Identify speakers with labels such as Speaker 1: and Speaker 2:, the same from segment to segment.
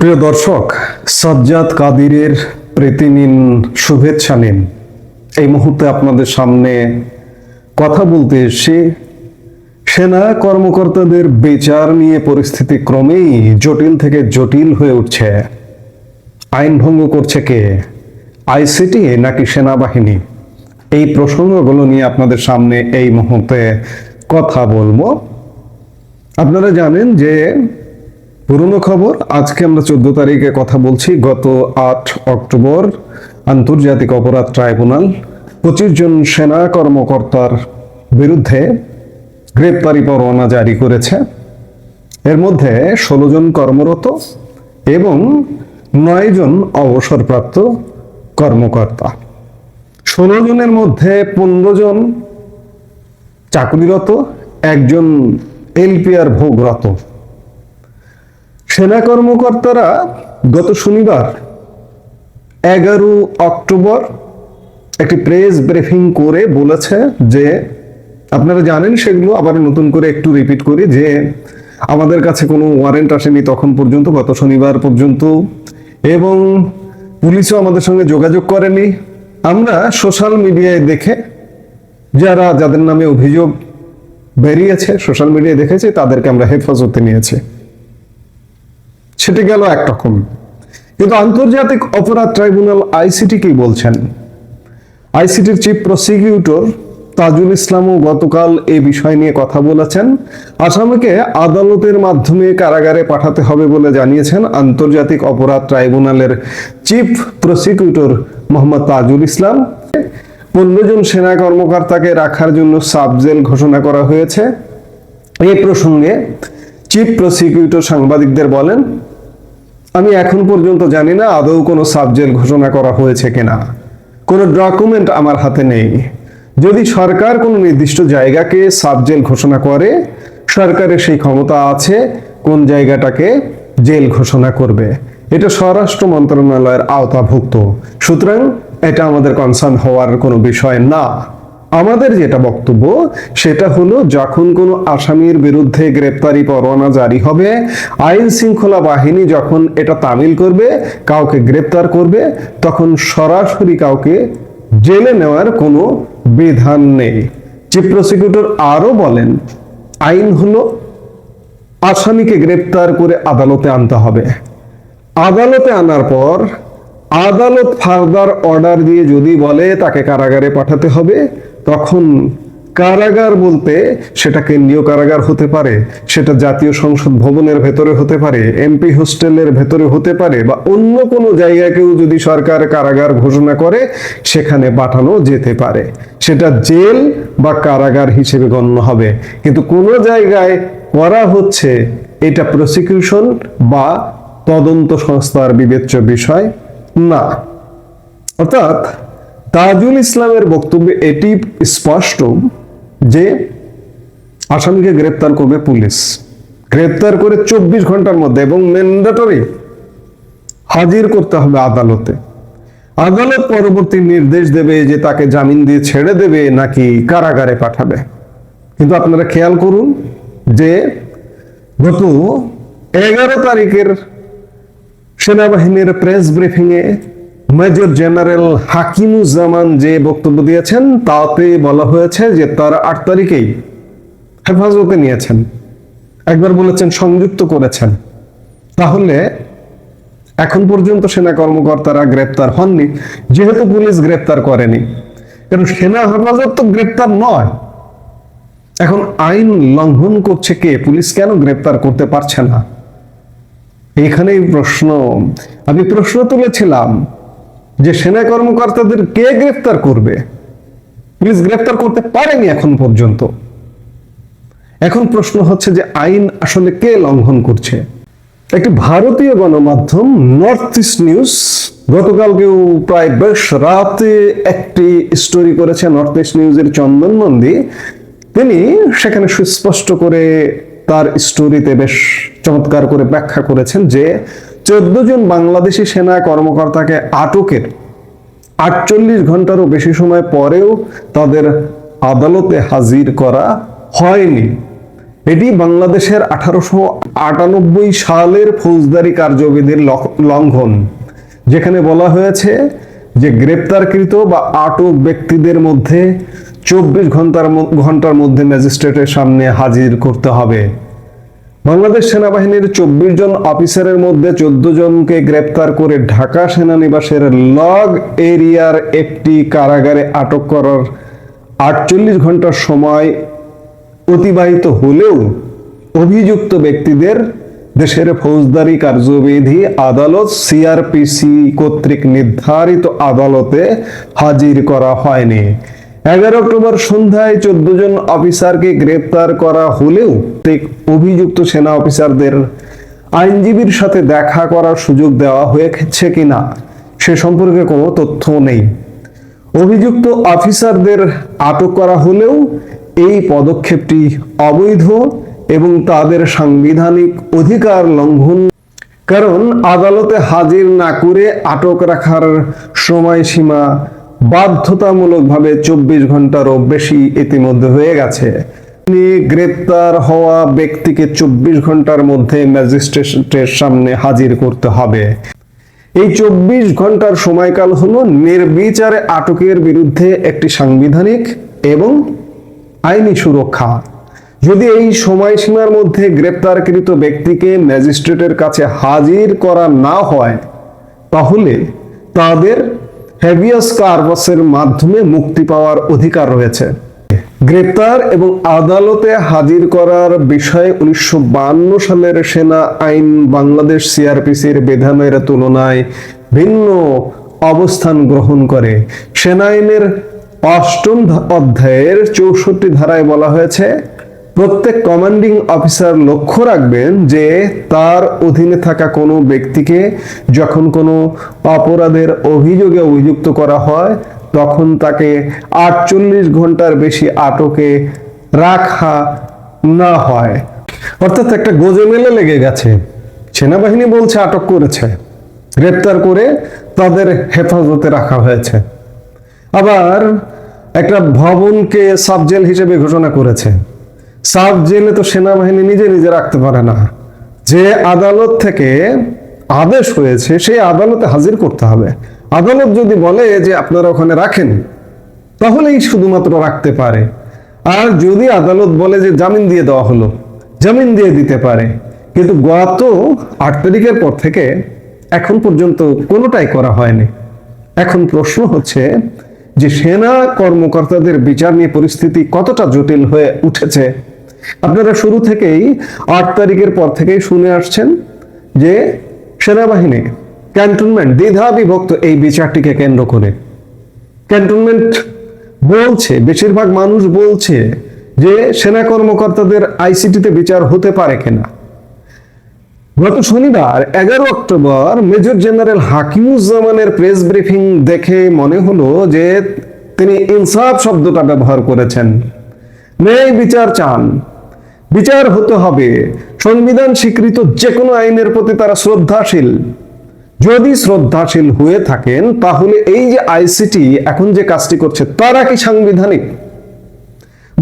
Speaker 1: প্রিয় দর্শক সাজ্জাদ কাদিরের প্রীতি শুভেচ্ছা নিন এই মুহূর্তে আপনাদের সামনে কথা বলতে এসে সেনা কর্মকর্তাদের বিচার নিয়ে পরিস্থিতি ক্রমেই জটিল থেকে জটিল হয়ে উঠছে আইন ভঙ্গ করছে কে আইসিটি নাকি সেনাবাহিনী এই প্রসঙ্গগুলো নিয়ে আপনাদের সামনে এই মুহূর্তে কথা বলবো আপনারা জানেন যে পুরনো খবর আজকে আমরা চোদ্দ তারিখে কথা বলছি গত আট অক্টোবর আন্তর্জাতিক অপরাধ ট্রাইব্যুনাল পঁচিশ জন সেনা কর্মকর্তার বিরুদ্ধে গ্রেপ্তারি পরোয়ানা জারি করেছে এর মধ্যে ষোলো জন কর্মরত এবং নয় জন অবসরপ্রাপ্ত কর্মকর্তা ষোলো জনের মধ্যে পনেরো জন চাকরিরত একজন এলপিআর ভোগরত সেনা কর্মকর্তারা গত শনিবার এগারো অক্টোবর একটি প্রেস ব্রিফিং করে বলেছে যে আপনারা জানেন সেগুলো আবার নতুন করে একটু রিপিট করি যে আমাদের কাছে কোনো ওয়ারেন্ট আসেনি তখন পর্যন্ত গত শনিবার পর্যন্ত এবং পুলিশও আমাদের সঙ্গে যোগাযোগ করেনি আমরা সোশ্যাল মিডিয়ায় দেখে যারা যাদের নামে অভিযোগ বেরিয়েছে সোশ্যাল মিডিয়ায় দেখেছে তাদেরকে আমরা হেফাজতে নিয়েছি সেটা গেল একরকম কিন্তু আন্তর্জাতিক অপরাধ ট্রাইব্যুনাল আইসিটি কি বলছেন আইসিটির চিফ প্রসিকিউটর তাজুল ইসলামও গতকাল এ বিষয় নিয়ে কথা বলেছেন আসামিকে আদালতের মাধ্যমে কারাগারে পাঠাতে হবে বলে জানিয়েছেন আন্তর্জাতিক অপরাধ ট্রাইব্যুনালের চিফ প্রসিকিউটর মোহাম্মদ তাজুল ইসলাম পনেরো জন সেনা কর্মকর্তাকে রাখার জন্য সাবজেল ঘোষণা করা হয়েছে এ প্রসঙ্গে চিফ প্রসিকিউটর সাংবাদিকদের বলেন আমি এখন পর্যন্ত জানি না আদৌ কোনো সাবজেল ঘোষণা করা হয়েছে কিনা কোনো ডকুমেন্ট আমার হাতে নেই যদি সরকার কোনো নির্দিষ্ট জায়গাকে সাবজেল ঘোষণা করে সরকারের সেই ক্ষমতা আছে কোন জায়গাটাকে জেল ঘোষণা করবে এটা স্বরাষ্ট্র মন্ত্রণালয়ের আওতাভুক্ত সুতরাং এটা আমাদের কনসার্ন হওয়ার কোনো বিষয় না আমাদের যেটা বক্তব্য সেটা হলো যখন কোনো আসামির বিরুদ্ধে গ্রেপ্তারি পরোয়ানা জারি হবে আইন শৃঙ্খলা বাহিনী যখন এটা তামিল করবে কাউকে গ্রেপ্তার করবে তখন সরাসরি কাউকে জেলে নেওয়ার কোনো বিধান নেই চিফ প্রসিকিউটর আরও বলেন আইন হলো আসামিকে গ্রেপ্তার করে আদালতে আনতে হবে আদালতে আনার পর আদালত ফার্দার অর্ডার দিয়ে যদি বলে তাকে কারাগারে পাঠাতে হবে তখন কারাগার বলতে সেটা কেন্দ্রীয় কারাগার হতে পারে সেটা জাতীয় সংসদ ভবনের ভেতরে হতে পারে এমপি হোস্টেলের ভেতরে হতে পারে বা অন্য কোনো জায়গাকেও যদি সরকার কারাগার ঘোষণা করে সেখানে পাঠানো যেতে পারে সেটা জেল বা কারাগার হিসেবে গণ্য হবে কিন্তু কোনো জায়গায় করা হচ্ছে এটা প্রসিকিউশন বা তদন্ত সংস্থার বিবেচ্য বিষয় না অর্থাৎ তাজুল ইসলামের বক্তব্যে এটি স্পষ্ট যে আসামিকে গ্রেপ্তার করবে পুলিশ গ্রেপ্তার করে চব্বিশ ঘন্টার মধ্যে এবং ম্যান্ডেটরি হাজির করতে হবে আদালতে আদালত পরবর্তী নির্দেশ দেবে যে তাকে জামিন দিয়ে ছেড়ে দেবে নাকি কারাগারে পাঠাবে কিন্তু আপনারা খেয়াল করুন যে গত এগারো তারিখের সেনাবাহিনীর প্রেস ব্রিফিংয়ে মেজর জেনারেল হাকিমুজ্জামান যে বক্তব্য দিয়েছেন তাতে বলা হয়েছে যে তার আট তারিখেই হেফাজতে নিয়েছেন একবার বলেছেন সংযুক্ত করেছেন তাহলে এখন পর্যন্ত সেনা কর্মকর্তারা গ্রেপ্তার হননি যেহেতু পুলিশ গ্রেপ্তার করেনি কারণ সেনা হেফাজত তো গ্রেপ্তার নয় এখন আইন লঙ্ঘন করছে কে পুলিশ কেন গ্রেপ্তার করতে পারছে না এখানেই প্রশ্ন আমি প্রশ্ন তুলেছিলাম যে সেনা কর্মকর্তাদের কে গ্রেফতার করবে পুলিশ গ্রেফতার করতে পারেনি এখন পর্যন্ত এখন প্রশ্ন হচ্ছে যে আইন আসলে কে লঙ্ঘন করছে একটি ভারতীয় গণমাধ্যম নর্থ ইস্ট নিউজ গতকালকেও প্রায় বেশ রাতে একটি স্টোরি করেছে নর্থ ইস্ট নিউজের চন্দন নন্দী তিনি সেখানে সুস্পষ্ট করে তার স্টোরিতে বেশ চমৎকার করে ব্যাখ্যা করেছেন যে চোদ্দ জন বাংলাদেশি সেনা কর্মকর্তাকে আটকের আটচল্লিশ ঘন্টারও বেশি সময় পরেও তাদের আদালতে হাজির করা হয়নি এটি বাংলাদেশের আঠারোশো আটানব্বই সালের ফৌজদারি কার্যবিধির লঙ্ঘন যেখানে বলা হয়েছে যে গ্রেপ্তারকৃত বা আটক ব্যক্তিদের মধ্যে চব্বিশ ঘন্টার ঘন্টার মধ্যে ম্যাজিস্ট্রেটের সামনে হাজির করতে হবে বাংলাদেশ সেনাবাহিনীর চব্বিশ জন অফিসারের মধ্যে চোদ্দ জনকে গ্রেপ্তার করে ঢাকা সেনানিবাসের লগ এরিয়ার একটি কারাগারে আটক করার আটচল্লিশ ঘন্টার সময় অতিবাহিত হলেও অভিযুক্ত ব্যক্তিদের দেশের ফৌজদারি কার্যবিধি আদালত সিআরপিসি কর্তৃক নির্ধারিত আদালতে হাজির করা হয়নি এগারো অক্টোবর সন্ধ্যায় চোদ্দ জন অফিসারকে গ্রেপ্তার করা হলেও অভিযুক্ত সেনা অফিসারদের আইনজীবীর সাথে দেখা করার সুযোগ দেওয়া হয়েছে কিনা সে সম্পর্কে কোনো তথ্য নেই অভিযুক্ত অফিসারদের আটক করা হলেও এই পদক্ষেপটি অবৈধ এবং তাদের সাংবিধানিক অধিকার লঙ্ঘন কারণ আদালতে হাজির না করে আটক রাখার সময়সীমা বাধ্যতামূলকভাবে চব্বিশ ঘন্টারও বেশি ইতিমধ্যে হয়ে গেছে তিনি গ্রেপ্তার হওয়া ব্যক্তিকে চব্বিশ ঘন্টার মধ্যে ম্যাজিস্ট্রেটের সামনে হাজির করতে হবে এই চব্বিশ ঘন্টার সময়কাল হল নির্বিচারে আটকের বিরুদ্ধে একটি সাংবিধানিক এবং আইনি সুরক্ষা যদি এই সময়সীমার মধ্যে গ্রেপ্তারকৃত ব্যক্তিকে ম্যাজিস্ট্রেটের কাছে হাজির করা না হয় তাহলে তাদের হেভিয়াস কার্বাসের মাধ্যমে মুক্তি পাওয়ার অধিকার রয়েছে গ্রেপ্তার এবং আদালতে হাজির করার বিষয়ে উনিশশো সালের সেনা আইন বাংলাদেশ সিআরপিসির বিধানের তুলনায় ভিন্ন অবস্থান গ্রহণ করে সেনা আইনের অষ্টম অধ্যায়ের চৌষট্টি ধারায় বলা হয়েছে প্রত্যেক কমান্ডিং অফিসার লক্ষ্য রাখবেন যে তার অধীনে থাকা কোনো ব্যক্তিকে যখন কোনো অপরাধের অভিযোগে অভিযুক্ত করা হয় তখন তাকে আটচল্লিশ ঘন্টার বেশি আটকে রাখা না হয় অর্থাৎ একটা গোজে মেলে লেগে গেছে সেনাবাহিনী বলছে আটক করেছে গ্রেপ্তার করে তাদের হেফাজতে রাখা হয়েছে আবার একটা ভবনকে সাবজেল হিসেবে ঘোষণা করেছে সাব জেলে তো সেনাবাহিনী নিজে নিজে রাখতে পারে না যে আদালত থেকে আদেশ হয়েছে সেই আদালতে হাজির করতে হবে আদালত যদি বলে যে আপনারা ওখানে রাখেন তাহলেই শুধুমাত্র রাখতে পারে আর যদি আদালত বলে যে জামিন দিয়ে দেওয়া হলো জামিন দিয়ে দিতে পারে কিন্তু গত আট তারিখের পর থেকে এখন পর্যন্ত কোনোটাই করা হয়নি এখন প্রশ্ন হচ্ছে যে সেনা কর্মকর্তাদের বিচার নিয়ে পরিস্থিতি কতটা জটিল হয়ে উঠেছে আপনারা শুরু থেকেই আট তারিখের পর থেকেই শুনে আসছেন যে সেনাবাহিনী ক্যান্টনমেন্ট দ্বিধা বিভক্ত এই বিচারটিকে কেন্দ্র করে ক্যান্টনমেন্ট বলছে বেশিরভাগ মানুষ বলছে যে সেনা কর্মকর্তাদের আইসিটিতে বিচার হতে পারে কিনা গত শনিবার এগারো অক্টোবর মেজর জেনারেল হাকিমুজ্জামানের প্রেস ব্রিফিং দেখে মনে হলো যে তিনি ইনসাফ শব্দটা ব্যবহার করেছেন ন্যায় বিচার চান বিচার হতে হবে সংবিধান স্বীকৃত যে কোনো আইনের প্রতি তারা শ্রদ্ধাশীল যদি শ্রদ্ধাশীল হয়ে থাকেন তাহলে এই যে আইসিটি এখন যে কাজটি করছে তারা কি সাংবিধানিক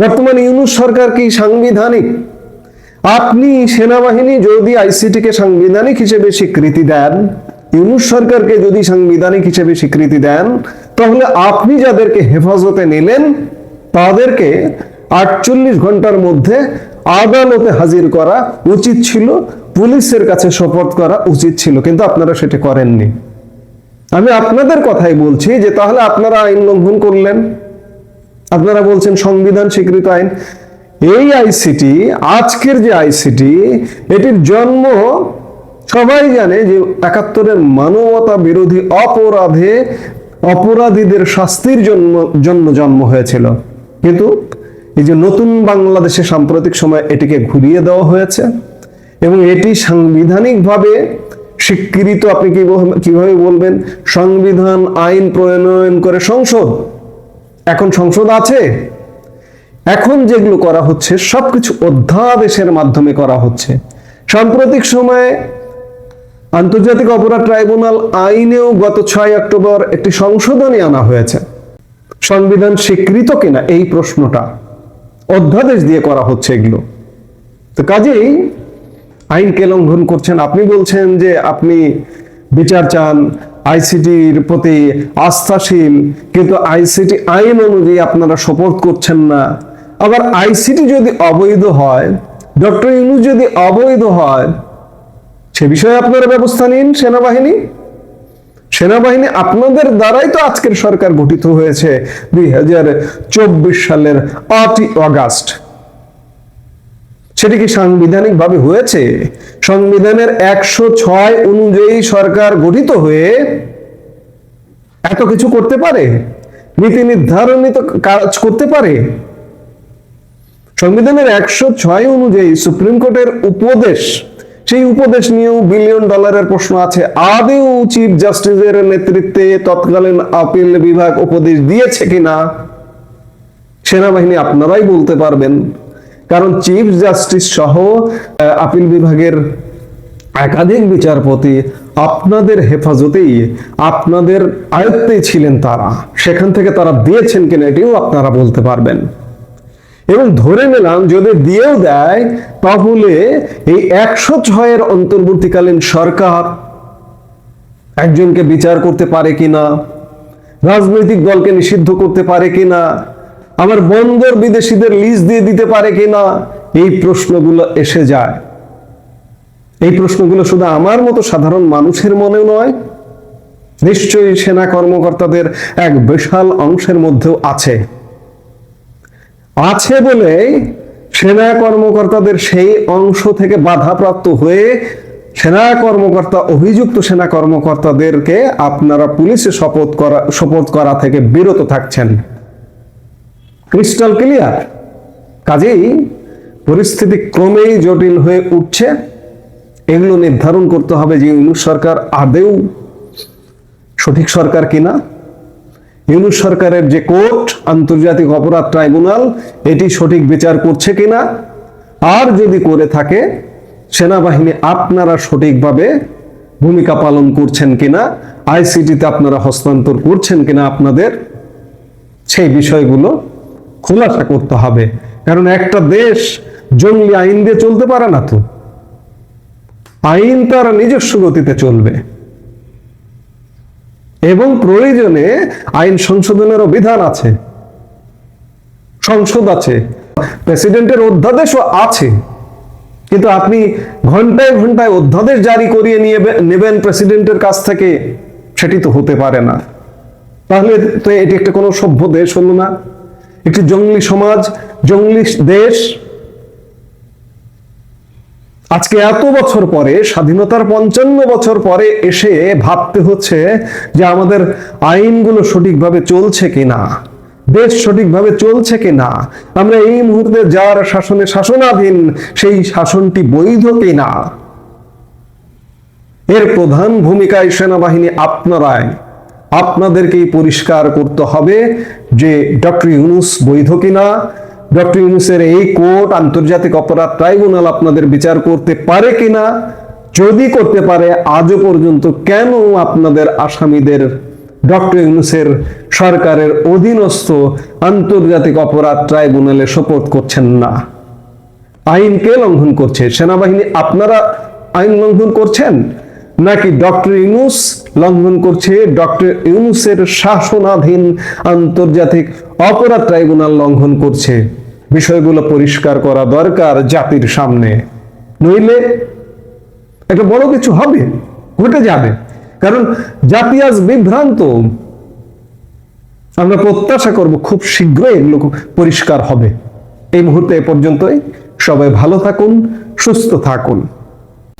Speaker 1: বর্তমান ইউনুস সরকার কি সাংবিধানিক আপনি সেনাবাহিনী যদি আইসিটিকে সাংবিধানিক হিসেবে স্বীকৃতি দেন ইউনুস সরকারকে যদি সাংবিধানিক হিসেবে স্বীকৃতি দেন তাহলে আপনি যাদেরকে হেফাজতে নিলেন তাদেরকে আটচল্লিশ ঘন্টার মধ্যে আদালতে হাজির করা উচিত ছিল পুলিশের কাছে শপথ করা উচিত ছিল কিন্তু আপনারা সেটা করেননি আমি আপনাদের কথাই বলছি যে তাহলে আপনারা আইন লঙ্ঘন করলেন আপনারা বলছেন সংবিধান স্বীকৃত আইন এই আইসিটি আজকের যে আইসিটি এটির জন্ম সবাই জানে যে একাত্তরের মানবতা বিরোধী অপরাধে অপরাধীদের শাস্তির জন্য জন্য জন্ম হয়েছিল কিন্তু এই যে নতুন বাংলাদেশে সাম্প্রতিক সময় এটিকে ঘুরিয়ে দেওয়া হয়েছে এবং এটি সাংবিধানিকভাবে স্বীকৃত আপনি কিভাবে বলবেন সংবিধান আইন প্রণয়ন করে সংসদ এখন সংসদ আছে এখন যেগুলো করা হচ্ছে সবকিছু অধ্যাদেশের মাধ্যমে করা হচ্ছে সাম্প্রতিক সময়ে আন্তর্জাতিক অপরাধ ট্রাইব্যুনাল আইনেও গত ছয় অক্টোবর একটি সংশোধনী আনা হয়েছে সংবিধান স্বীকৃত কিনা এই প্রশ্নটা অধ্যাদেশ দিয়ে করা হচ্ছে এগুলো তো কাজেই আইনকে লঙ্ঘন করছেন আপনি বলছেন যে আপনি বিচার চান আইসিটির প্রতি আস্থাশীল কিন্তু আইসিটি আইন অনুযায়ী আপনারা সপোর্ট করছেন না আবার আইসিটি যদি অবৈধ হয় ডক্টর ইউনুস যদি অবৈধ হয় সে বিষয়ে আপনারা ব্যবস্থা নিন সেনাবাহিনী সেনাবাহিনী আপনাদের দ্বারাই তো আজকের সরকার গঠিত হয়েছে দুই সালের আটই অগাস্ট সেটি কি ভাবে হয়েছে সংবিধানের একশো ছয় অনুযায়ী সরকার গঠিত হয়ে এত কিছু করতে পারে নীতি নির্ধারণিত কাজ করতে পারে সংবিধানের একশো ছয় অনুযায়ী সুপ্রিম কোর্টের উপদেশ সেই উপদেশ নিয়েও বিলিয়ন ডলারের প্রশ্ন আছে আদেও চিফ জাস্টিসের নেতৃত্বে তৎকালীন আপিল বিভাগ উপদেশ দিয়েছে কিনা সেনাবাহিনী আপনারাই বলতে পারবেন কারণ চিফ জাস্টিস সহ আপিল বিভাগের একাধিক বিচারপতি আপনাদের হেফাজতেই আপনাদের আয়ত্তেই ছিলেন তারা সেখান থেকে তারা দিয়েছেন কিনা এটিও আপনারা বলতে পারবেন এবং ধরে নিলাম যদি দিয়েও দেয় তাহলে এই একশো ছয়ের অন্তর্বর্তীকালীন সরকার একজনকে বিচার করতে পারে কিনা রাজনৈতিক দলকে নিষিদ্ধ করতে পারে কিনা আমার বন্দর বিদেশিদের লিস্ট দিয়ে দিতে পারে কিনা এই প্রশ্নগুলো এসে যায় এই প্রশ্নগুলো শুধু আমার মতো সাধারণ মানুষের মনেও নয় নিশ্চয়ই সেনা কর্মকর্তাদের এক বিশাল অংশের মধ্যেও আছে আছে বলে সেনা কর্মকর্তাদের সেই অংশ থেকে বাধাপ্রাপ্ত হয়ে সেনা কর্মকর্তা অভিযুক্ত সেনা কর্মকর্তাদেরকে আপনারা পুলিশে শপথ করা শপথ করা থেকে বিরত থাকছেন ক্রিস্টাল ক্লিয়ার কাজেই পরিস্থিতি ক্রমেই জটিল হয়ে উঠছে এগুলো নির্ধারণ করতে হবে যে ইউনুস সরকার আদেও সঠিক সরকার কিনা ইউনুস সরকারের যে কোর্ট আন্তর্জাতিক অপরাধ ট্রাইব্যুনাল এটি সঠিক বিচার করছে কিনা আর যদি করে থাকে সেনাবাহিনী আপনারা সঠিকভাবে ভূমিকা পালন করছেন কিনা আইসিটিতে আপনারা হস্তান্তর করছেন কিনা আপনাদের সেই বিষয়গুলো খোলাসা করতে হবে কারণ একটা দেশ জঙ্গলি আইন দিয়ে চলতে পারে না তো আইন তারা নিজস্ব গতিতে চলবে এবং প্রয়োজনে আইন সংশোধনেরও বিধান আছে সংসদ আছে প্রেসিডেন্টের অধ্যাদেশও আছে কিন্তু আপনি ঘন্টায় ঘন্টায় অধ্যাদেশ জারি করিয়ে নিয়ে নেবেন প্রেসিডেন্টের কাছ থেকে সেটি তো হতে পারে না তাহলে তো এটি একটা কোনো সভ্য দেশ হলো না একটি জঙ্গলি সমাজ জঙ্গলি দেশ আজকে এত বছর পরে স্বাধীনতার পঞ্চান্ন বছর পরে এসে ভাবতে হচ্ছে যে আমাদের আইনগুলো সঠিকভাবে চলছে কিনা দেশ সঠিকভাবে চলছে কিনা আমরা এই মুহূর্তে যার শাসনে শাসনাধীন সেই শাসনটি বৈধ কিনা এর প্রধান ভূমিকায় সেনাবাহিনী আপনারাই আপনাদেরকেই পরিষ্কার করতে হবে যে ডক্টর ইউনুস বৈধ কিনা ডক্টর ইউনুসের এই কোর্ট আন্তর্জাতিক অপরাধ ট্রাইব্যুনাল আপনাদের বিচার করতে পারে কিনা যদি করতে পারে আজও পর্যন্ত কেন আপনাদের আসামিদের ডক্টর ইউনুসের সরকারের অধীনস্থ আন্তর্জাতিক অপরাধ ট্রাইব্যুনালে সোপোর্ট করছেন না আইনকে লঙ্ঘন করছে সেনাবাহিনী আপনারা আইন লঙ্ঘন করছেন নাকি ডক্টর ইউনুস লঙ্ঘন করছে ডক্টর ইউনুসের শাসনাধীন আন্তর্জাতিক অপরাধ ট্রাইব্যুনাল লঙ্ঘন করছে বিষয়গুলো পরিষ্কার করা দরকার জাতির সামনে নইলে একটা বড় কিছু হবে ঘটে যাবে কারণ জাতি আজ বিভ্রান্ত আমরা প্রত্যাশা করব খুব শীঘ্রই এগুলো পরিষ্কার হবে এই মুহূর্তে এ পর্যন্তই সবাই ভালো থাকুন সুস্থ থাকুন